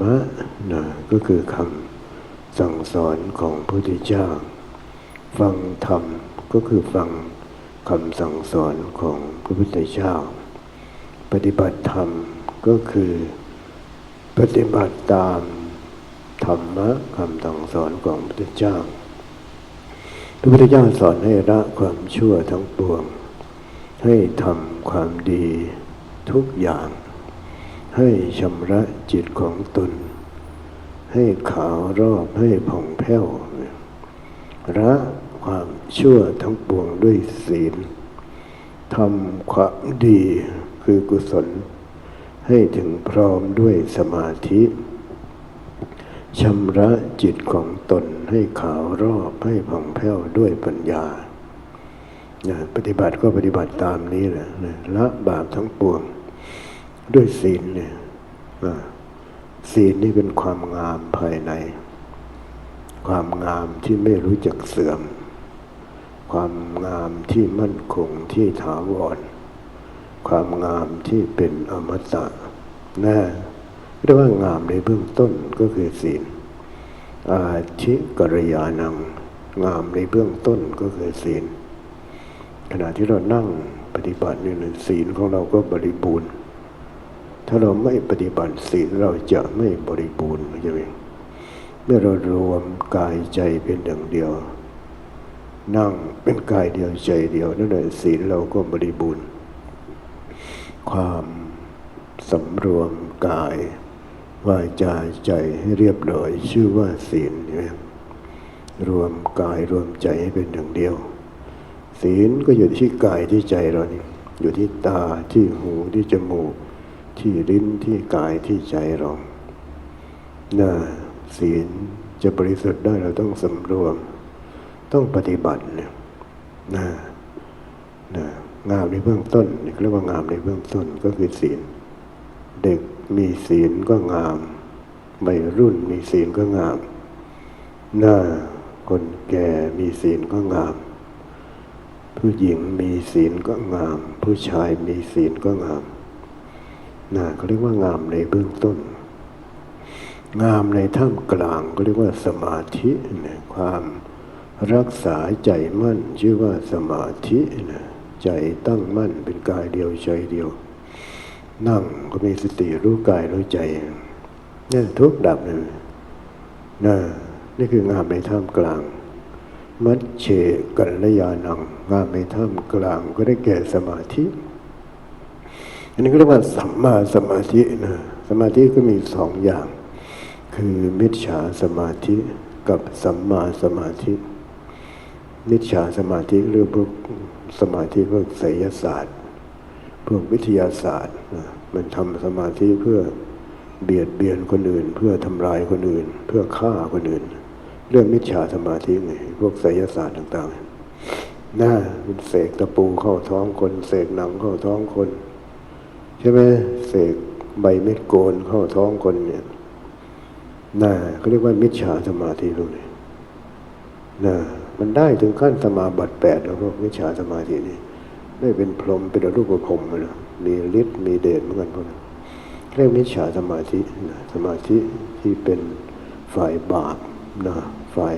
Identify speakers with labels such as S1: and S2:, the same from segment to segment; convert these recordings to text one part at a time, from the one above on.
S1: มะนะก็คือคำสั่งสอนของพระพุทธเจ้า ฟังธรรมก็คือฟังคำสั่งสอนของพระพุทธเจ้า ปฏิบัติธรรมก็คือปฏิบัติตามธรรมะคำสั่งสอนของพระพุทธเจ้า พระพุทธเจ้าสอนให้ละความชั่วทั้งปวง ให้ทำความดีทุกอย่าง ให้ชำระจิตของตน ให้ขาวรอบให้ผ่องแผ้วละความชั่วทั้งปวงด้วยศีลทำความดีคือกุศล ให้ถึงพร้อมด้วยสมาธิชำระจิตของตนให้ขาวรอบให้ผ่องแผ้วด้วยปัญญา ปฏิบัติก็ปฏิบัติตามนี้แหละละบาปทั้งปวง ด้วยศีลเนี่ยศีลนี่เป็นความงามภายใน ความงามที่ไม่รู้จักเสื่อม ความงามที่มั่นคงที่ถาวร ความงามที่เป็นอมตะนะเรียกว่างามในเบื้องต้นก็คือศีล อาชิกรยานัง งามในเบื้องต้นก็คือศีล ขณะที่เรานั่งปฏิบัติเนี่ยศีลของเราก็บริบูรณ์ ถ้าเราไม่ปฏิบัติศีลเราจะไม่บริบูรณ์ใช่ไหมเมื่อเรารวมกายใจเป็นหนึ่งเดียว นั่งเป็นกายเดียวใจเดียวนั่นแหละศีลเราก็บริบูรณ์ ความสำรวมกายวาจาใจให้เรียบร้อยชื่อว่าศีลใช่ไหมรวมกายรวมใจให้เป็นหนึ่งเดียว ศีลก็อยู่ที่กายที่ใจเรานี่อยู่ที่ตาที่หูที่จมูก ที่ลิ้นที่กายที่ใจเราน่าศีลจะบริสุทธิ์ได้เราต้องสำรวม ต้องปฏิบัติเนี่ยนะนะงามในเบื้องต้นเรียกว่างามในเบื้องต้นก็คือศีล เด็กมีศีลก็งามวัยรุ่นมีศีลก็งาม หน้าคนแก่มีศีลก็งาม ผู้หญิงมีศีลก็งาม ผู้ชายมีศีลก็งาม น่าเขาเรียกว่างามในเบื้องต้น งามในท่ามกลางก็เรียกว่าสมาธินะความรักษาใจมั่นชื่อว่าสมาธินะใจตั้งมั่นเป็นกายเดียวใจเดียว นั่งก็มีสติรู้กายรู้ใจนี่ทุกดับเลยนะนี่คืองามในท่ามกลาง มัดเชกัลยานังงามในท่ามกลางก็ได้แก่สมาธิ อันนี้ก็เรียกว่าสัมมาสมาธินะสมาธิก็มีสองอย่าง คือมิจฉาสมาธิกับสัมมาสมาธิ มิจฉาสมาธิหรือพวกสมาธิพวกไสยศาสตร์ พวกวิทยาศาสตร์มันทำสมาธิเพื่อเบียดเบียนคนอื่น เพื่อทำลายคนอื่น เพื่อฆ่าคนอื่น เรื่องมิจฉาสมาธิไงพวกไสยศาสตร์ต่างๆหน่าเป็นเสกตะปูเข้าท้องคนเสกหนังเข้าท้องคน ใช่ไหมเสกใบเม็ดโกนเข้าท้องคนเนี่ยน่าเขาเรียกว่ามิจฉาสมาธิพวกนี้น่ามันได้ถึงขั้นสมาบัติแปดแล้วพวกมิจฉาสมาธินี่ได้เป็นพรหมเป็นอรูปภพเลยมีฤทธิ์มีเดชเหมือนกันพวกนั้นเรียกมิจฉาสมาธินะสมาธิที่เป็นฝ่ายบาปนะฝ่าย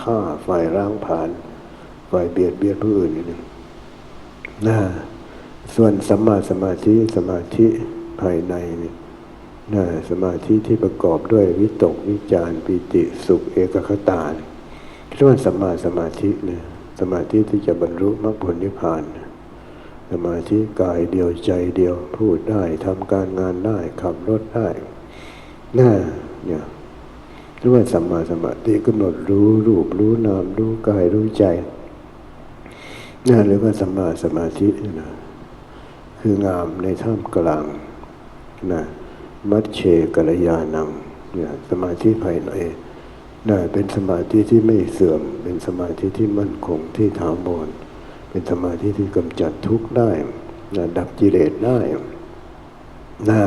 S1: ฆ่าฝ่ายร่างผานฝ่ายเบียดเบียนผู้อื่นนี่นะ ส่วนสัมมาสมาธิสมาธิภายในนี่นะสมาธิที่ประกอบด้วยวิตกวิจารปิติสุขเอกคตาเรียกว่าสัมมาสมาธินะสมาธิที่จะบรรลุมรรคผลนิพพานนะสมาธิกายเดียวใจเดียวพูดได้ทำการงานได้ขับรถได้น่าเนี่ยเรียกว่าสัมมาสมาธิกำหนดรู้รูปรู้นามรู้กายรู้ใจน่าเรียกว่าสัมมาสมาธินะ คืองามในท่ามกลางนะมัชเชกัลยานังเนี่ยสมาธิภายในน่าเป็นสมาธิที่ไม่เสื่อม เป็นสมาธิที่มั่นคงที่ถาวรเป็นสมาธิที่กำจัดทุกข์ได้นะดับกิเลสได้น่า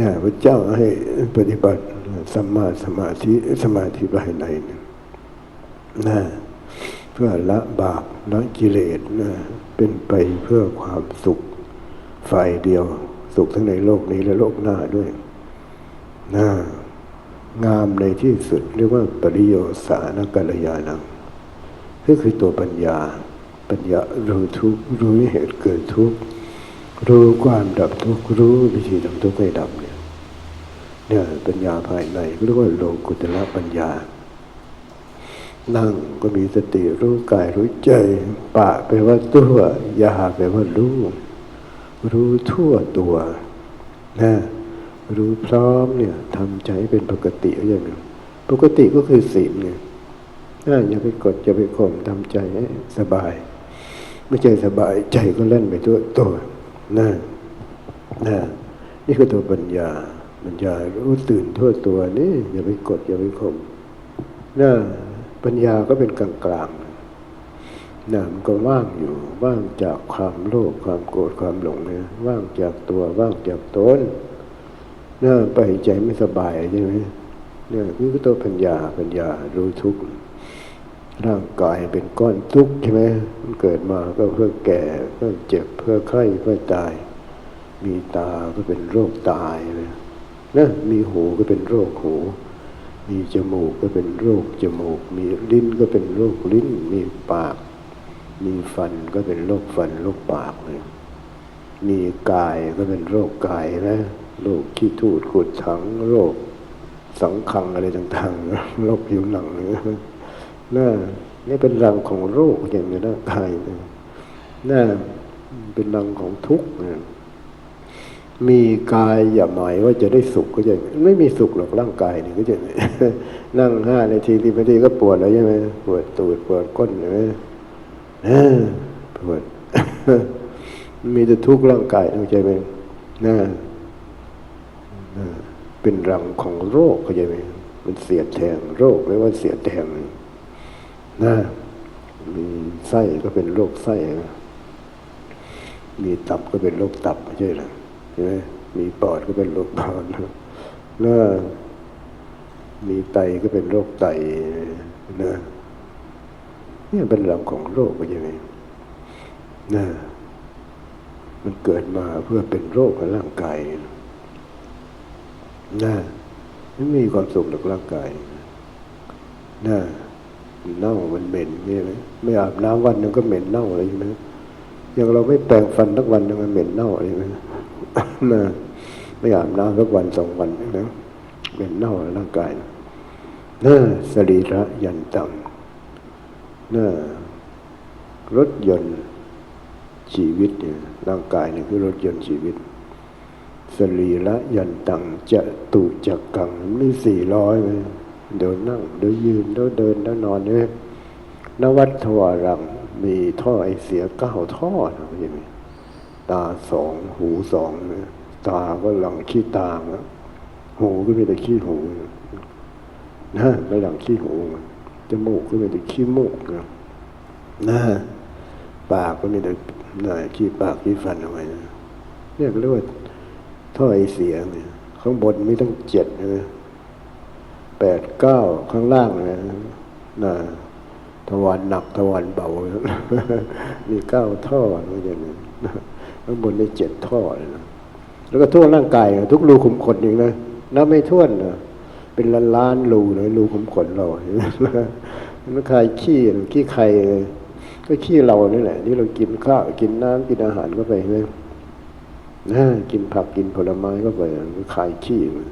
S1: น่าพระเจ้าให้ปฏิบัติสัมมาสมาธิสมาธิภายในนะเพื่อละบาปละกิเลสนะเป็นไปเพื่อความสุข ฝ่ายเดียว สุขทั้งในโลกนี้และโลกหน้าด้วยนะงามในที่สุดเรียกว่าปริโยสานกัลยาณังก็คือตัวปัญญา ปัญญารู้ทุกข์รู้เหตุเกิดทุกข์รู้ความดับทุกข์รู้วิธีทำทุกข์ให้ดับเนี่ยเนี่ยปัญญาภายในเรียกว่าโลกุตละปัญญา นั่งก็มีสติรู้กายรู้ใจปะแปลว่าตัว ยาแปลว่ารู้ รู้ทั่วตัวนะรู้พร้อมเนี่ยทำใจใเป็นปกติอย่างนี้ปกติก็คือศีลไงนะอย่าไปกดอย่าไปข่มทำใจให้สบาย ไม่ใจสบายใจก็เล่นไปทั่วตัวนะนะนี่คือตัวปัญญาปัญญารู้ตื่นทั่วตัวนี่อย่าไปกดอย่าไปข่มนะปัญญาก็เป็นกลางกลาง นะมันก็ว่างอยู่ ว่างจากความโลภความโกรธความหลงเนี่ยว่างจากตัวว่างจากตนนะไปใจไม่สบายใช่ไหมเนี่ยนี่คือตัวปัญญาปัญญารู้ทุกข์ร่างกายเป็นก้อนทุกข์ใช่ไหมมันเกิดมาก็เพื่อแก่เพื่อเจ็บเพื่อไข้เพื่อตาย มีตาก็เป็นโรคตายเลยนะมีหูก็เป็นโรคหูมีจมูกก็เป็นโรคจมูก มีลิ้นก็เป็นโรคลิ้น มีปาก มีฟันก็เป็นโรคฟันโรคปากเลยมีกายก็เป็นโรคกายนะโรคขี้ทูดขุดถังโรคสังคังอะไรต่างๆโรคผิวหนังเนี่ยน่านี่เป็นรังของโรคอย่างนี้นะกายนะน่าเป็นรังของทุกข์นะมีกายอย่าหมายว่าจะได้สุขก็จะไม่มีสุขหรอกร่างกายนี่ก็จะนั่งห้านาทีทีนาทีก็ปวดแล้วใช่ไหมปวดตูดปวดก้นใช่ไหม เออปวดมีแต่ทุกข์ร่างกายเข้าใจไหมนะนะเป็นรังของโรคเข้าใจไหมมันเสียดแทงโรคไม่ว่าเสียดแทงนะมีไส้ก็เป็นโรคไส้มีตับก็เป็นโรคตับใช่หรอใช่ไหมมีปอดก็เป็นโรคปอดนะมีไตก็เป็นโรคไต นี่เป็นรังของโรคเข้าใจไหมนะมันเกิดมาเพื่อเป็นโรคกับร่างกายนะไม่มีความสุขหรอกร่างกายนะมันเน่ามันเหม็นนี่ไหมไม่อาบน้ำวันหนึ่งก็เหม็นเน่าอะไรใช่ไหมอย่างเราไม่แปรงฟันทักวันหนึงมันเหม็นเน่าอะไรไหมนะไม่อาบน้ำสักวันสองวันนะเหม็นเน่าร่างกายนะสรีระยันตัง นะรถยนต์ชีวิตเนี่ยร่างกายเนี่ยคือรถยนต์ชีวิต สรีระยันตังจะตุจักกังมีสี่ร้อยไหมเดินนั่งเดินยืนเดินเดินเดินนอนเนี่ยนวัตทวารังมีท่อไอเสียเก้าท่อนะใช่ไหมตาสองหูสองนะตาก็หลังขี้ตานะหูก็มีแต่ขี้หูนะแล้วหลังขี้หู จมูกก็มีแต่ขี้มูกนะนะปากก็มีแต่หน่อยขี้ปากขี้ฟันเอาไว้นะเนี่ยเรียกว่าท่อไอเสียเนี่ยข้างบนมีตั้งเจ็ดนะแปดเก้าข้างล่างนะนะทวารหนักทวารเบา มีเก้าท่อนะอย่างนี้ข้างบนมีเจ็ดท่อเลยนะแล้วก็ทั่วร่างกายนะทุกรูขุมขนอย่างนะนับไม่ถ้วนนะ เป็นล้านล้านรูเลยรูขุมขนเราแล้วใครขี้ขี้ใครก็ขี้เรานี่แหละที่เรากินข้าวกินน้ำกินอาหารก็ไปใช่ไหมนะกินผักกินผลไม้ก็ไปก็คลายขี้มัน